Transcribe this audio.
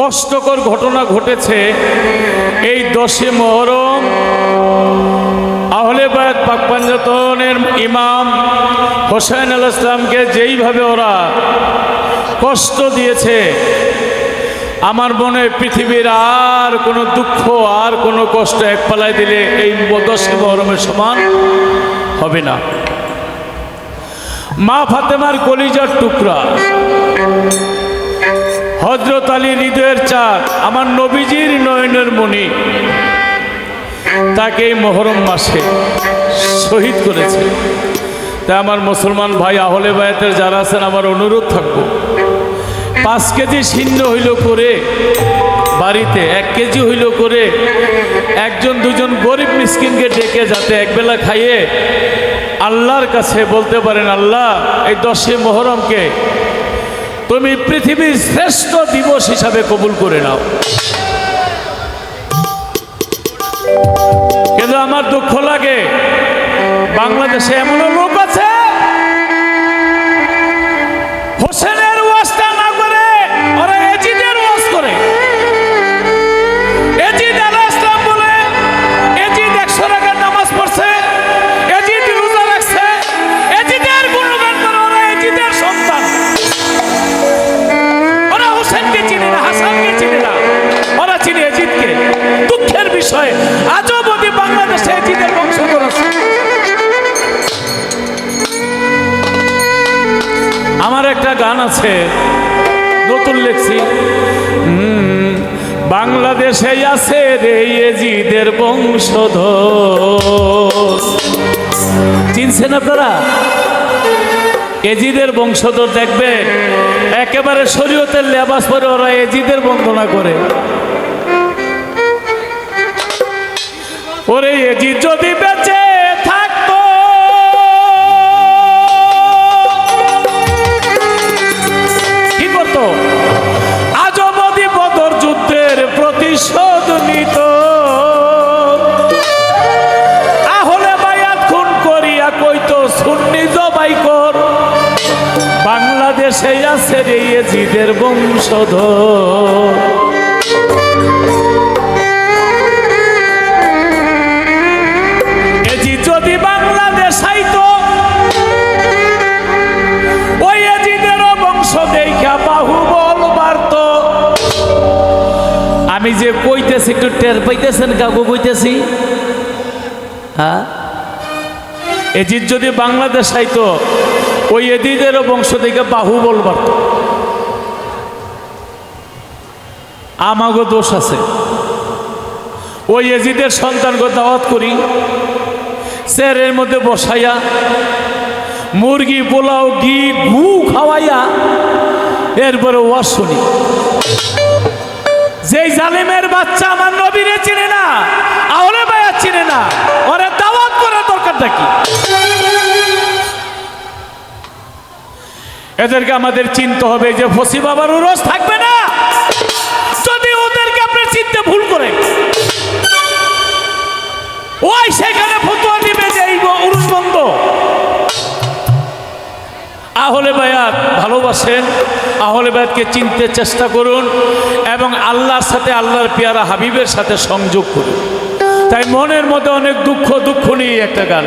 কষ্টকর ঘটনা ঘটেছে। এই দশে মহরম। আহলে বায়াত পাক পাঞ্জাতনের ইমাম হোসেন আল ইসলামকে যেইভাবে ওরা কষ্ট দিয়েছে, আমার মনে পৃথিবীর আর কোনো দুঃখ, আর কোনো কষ্ট এক পালায় দিলে এই দশে মহরমের সমান হবে না। মা ফাতেমার কলিজার টুকরা। হজরত আলী হৃদয়ের চাঁদ, আমার নবীজির নয়নের মণি। তাকে এই মহরম মাসে শহীদ করেছে। তাই আমার মুসলমান ভাই, আহলে বায়াতের যারা আছেন, আমার অনুরোধ থাকব। পাঁচ কেজি ছিন্ন হইল করে বাড়িতে, এক কেজি হইল করে একজন, দুজন গরিব মিসকিনকে ডেকে যাতে একবেলা খাইয়ে আল্লাহর কাছে বলতে পারেন, আল্লাহ, এই দশে মহরমকে তুমি পৃথিবীর শ্রেষ্ঠ দিবস হিসাবে কবুল করে নাও। কিন্তু আমার দুঃখ লাগে বাংলাদেশে এমনও হোসেনকে চিনে না। ওরা চিনে এজিদকে। দুঃখের বিষয়, আজও যদি বাংলাদেশে এজিদের বংশধর আমার একটা গান আছে, নতুন লেখছি। বাংলাদেশে আছে রে এজিদের বংশধর। চিনছেন আপনারা? এজিদের বংশধর দেখবে? একেবারে শরীয়তের লেবাস পরে ওরা এজিদের বন্দনা করে। ওরে এজিদ যদি বেঁচে থাকতো বদর যুদ্ধের প্রতিশোধ নিত। আছে রে এজিদের বংশধর যদি বাংলাদেশ আইতো বংশ আমি যে কইতেছি, একটু টের পাইতেছেন কাকু, কইতেছি? হ্যাঁ? এজিদ যদি বাংলাদেশ আইতো ওই এজিদেরও বংশ থেকে বাহুবল বাড়ত আমাগো দোষ আছে। ওই এজিদের সন্তানকে দাওয়াত করি স্যারের মধ্যে বসাইয়া, মুরগি, পোলাও, ঘি, ঘু খাওয়াইয়া, এরপরে ওয়াজ শুনি। যেই জালিমের বাচ্চা আমার নবীরে চিনে না, আহলে বায়া চিনে না, ওরে দাওয়াত করার দরকারটা কি? এদেরকে আমাদের চিনতে হবে যে ফসি বাবার উরস থাকবে না। যদি ওদেরকে আপনি চিনতে ভুল করে ওই সেখানে ফতুয়া দিবে যে উরুস বন্ধ। আহলে বায়াত ভালোবাসেন, আহলে বায়াতকে চিনতে চেষ্টা করুন এবং আল্লাহর সাথে আল্লাহর পেয়ারা হাবিবের সাথে সংযোগ করুন। তাই মনের মধ্যে অনেক দুঃখ দুঃখ নিয়ে একটা গান।